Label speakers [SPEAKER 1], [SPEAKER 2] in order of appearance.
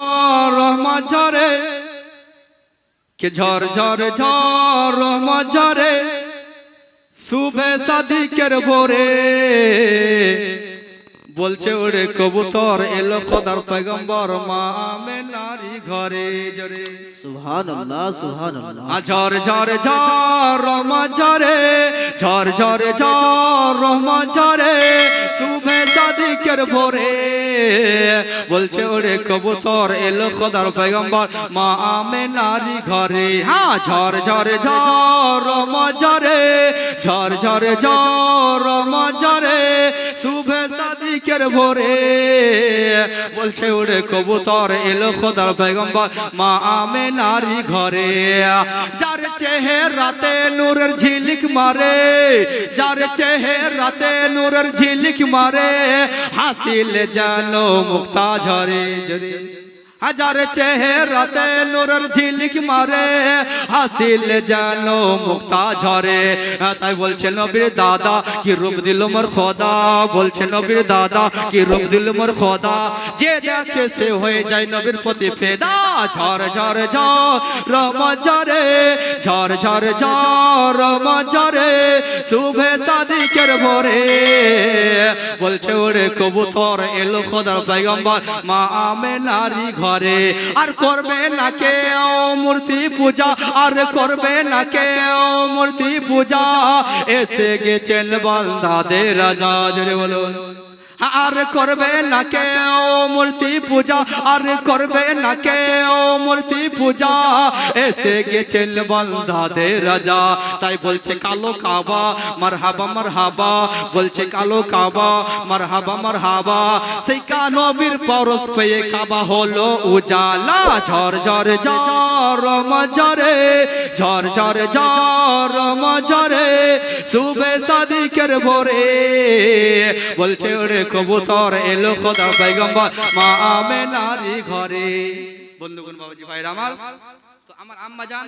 [SPEAKER 1] রহমত ঝরে কে ঝর ঝর ঝর শুভে সাদিকের ভোরে। বলছে ওরে কবুতর এলো খোদার পয়গম্বর মা আমে নারী ঘরে জরে।
[SPEAKER 2] সুবহানাল্লাহ সুবহানাল্লাহ।
[SPEAKER 1] ঝর ঝর ঝর রহমত ঝরে ঝর ঝর ঝর রহমত ঝরে শুভে সাদিকের ভরে। বলছে, ওরে কবুতর, এলো খোদার পেগম্বর মা আমে নারী ঘরে। হ্যাঁ ঝর ঝর ঝর মজরে ঝড়। ঝড় রহমত ঝরে শুভে সাদিকের ভোরে বলছে, ওরে কবুতর, এলো খোদার পেগম্বর মা আমে নারী ঘরে। যার চেহারাতে নূরের ঝিলিক মারে, যার চেহারাতে নূরের ঝিলিক মারে, হাসিল জানো মুক্তা ঝরে ঝরে। হাজার চেহারাতে নূরের ঝিলিক মারে, হাসিল জানো মুক্তা ঝরে। তাই বলছে নবীর দাদা, কি রূপ দিল মোর খোদা? বলছে নবীর দাদা, কি রূপ দিল মোর খোদা? যে দেখে সে হয়ে যায় নবীর প্রতি ফেদা। ঝর ঝর ঝর, রম, ঝরে, ঝর ঝর ঝর, রম, ঝরে, শুভে সাদিকের ভোরে। বলছে, ওরে কবুতর, এলো খোদার পয়গম্বর, মা আমে নারী ঘরে। আর করবে না কেউ মূর্তি পূজা, আর করবে না কেউ মূর্তি পূজা। এসে গেছেন বান্দাদের রাজা, জোরে বলুন। আর করবে না কেউ মূর্তি পূজা, আর করবে না কেউ মূর্তি পূজা। এসে গেছেন বান্দাদের রাজা, তাই বলছে, কালো কাবা মার হাবা মার হাবা বলছে, কালো কাবা মার হাবা মার হাবা সেই কানবীর পরশ পেয়ে কাবা হলো উজালা ঝর ঝর ঝর মজরে ঝর ঝর ঝর মজরে শুভে সাদিকের ভোরে বলছে, ওরে কবুতর এলো খোদা পয়গম্বর। মা আমে নারী ঘরে। বন্ধুগণ, বাবাজি ভাইরা আমার। তো আমার আম্মা জান